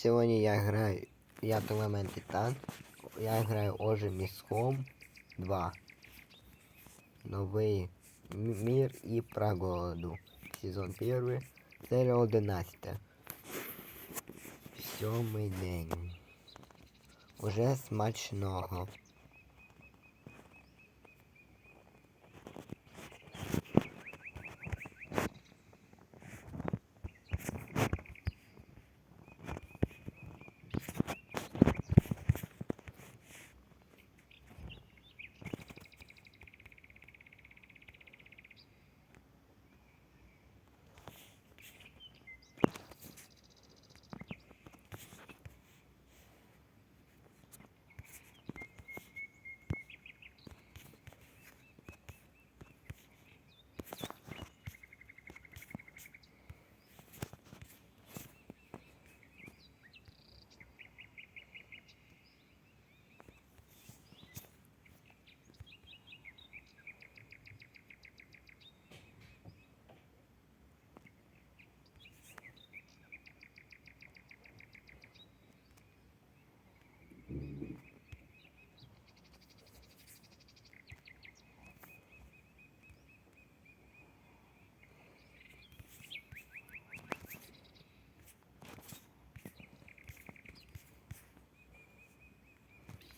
граю. Я играю, я Телемент Титан. Я играю Оже Мисхом 2. Новый мир и і прогоду. Сезон 1. серия 11. Сьомий день. Уже смачного.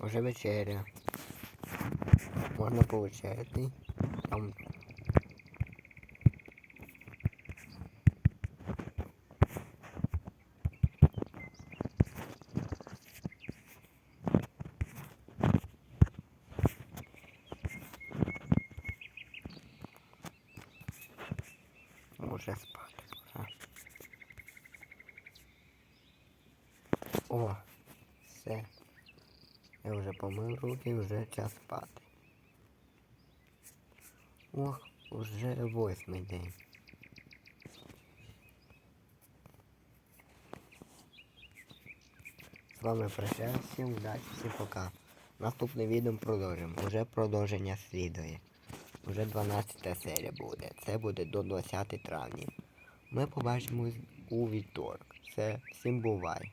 Уже вечеря. Можна повечеряти. Там. Уже спати пора. О, все. Я вже помив руки, вже час спати. Ох, уже восьмий день. З вами прощаюся, всім удачі, всім пока. Наступне відео продовжимо. Уже продовження слідує. Уже 12 серія буде. Це буде до 20 травня. Ми побачимось у вівторок. Все, всім бувай.